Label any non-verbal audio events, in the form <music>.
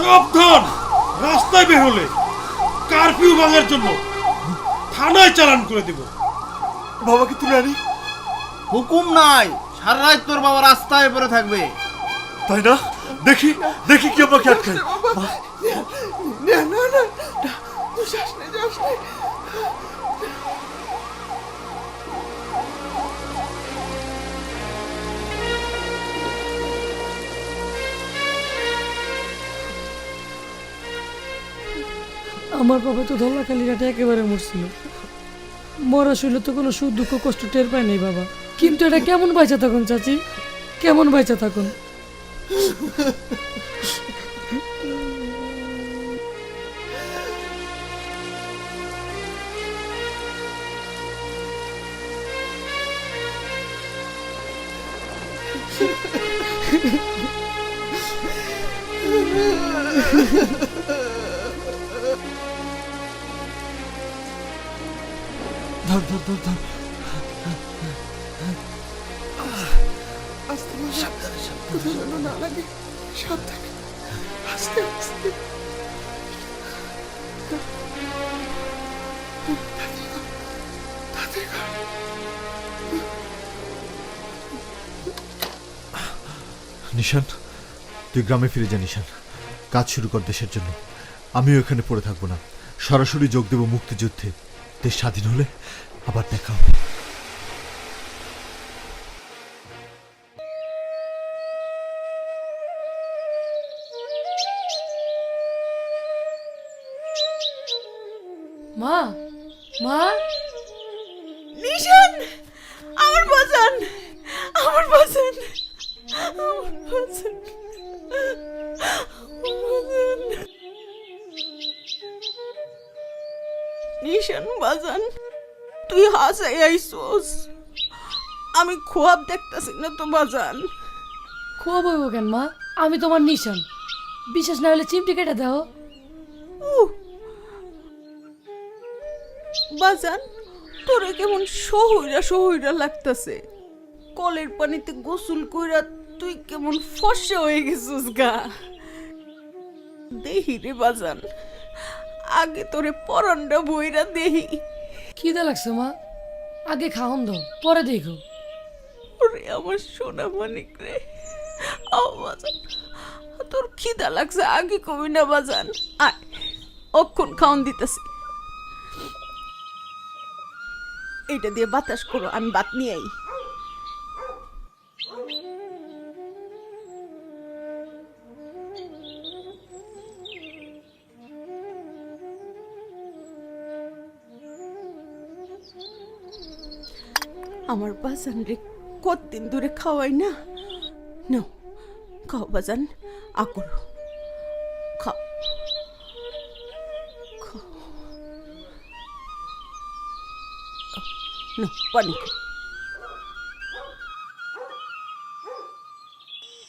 সাবধান রাস্তায় বের হলে কারফিউ ভাঙার জন্য থানায় চালান করে দেব বাবাকে তুই আনি হুকুম নাই সারা রাত তোর বাবা রাস্তায় পড়ে থাকবে তাই না দেখি দেখি কি আমাকে আটকায় না না না না, তুই যাস না যাস না আমার বাবা তো ধল্লাখালি ঘাটে একেবারে মরছিল। মরা শুইলে তো কোনো সুখ দুঃখ কষ্ট টের পায় নাই বাবা। কিন্তু এটা কেমন বাইচা থাকুন চাচি? কেমন বাইচা থাকুন <laughs> ধর ধর ধর ধর। আস্তে সাবধানে সাবধানে। যেন না লাগে। সাবধানে। আস্তে আস্তে। নিশান তুই গ্রামে ফিরে যা নিশান। কাজ শুরু কর দেশের জন্য। আমিও এখানে পড়ে থাকব না। সরাসরি যোগ দেব মুক্তিযুদ্ধে। দেশ স্বাধীন হলে আবার দেখা হবে মা মা নিশান আমার বাজান আমার বাজান আমার বাজান। নিশান বাজান। তুই হাসাই আইসোস। আমি খোয়াব দেখতাছি না তো বাজান। খোয়া বইব কেন মা? আমি তোমার নিশান। বিশ্বাস না হলে চিমটি কেটে দাও। বাজান তোরে কেমন সহইরা সহইরা লাগতাছে। কলের পানিতে গোসল কইরা তুই কেমন ফসে হয়ে গেছিস গা। দেহি রে বাজান। আগে তোরে পরান্ডা বইরা দেহি খিদে লাগছে মা। আগে খাওন দাও পরে দেখো। ওরে আমার সোনা মানিক রে আও বাজান তোর খিদা লাগছে আগে কবি না বাজান। আয় অক্ষণ খাওন দিতেছি। এইটা দিয়ে বাতাস করো আমি বাত নিয়ে আই। আমার বাজান রে, কতদিন ধরে খাওয়াই না? নাও, খাও বাজান আকর খাও। খাও। নাও, পানি খাও।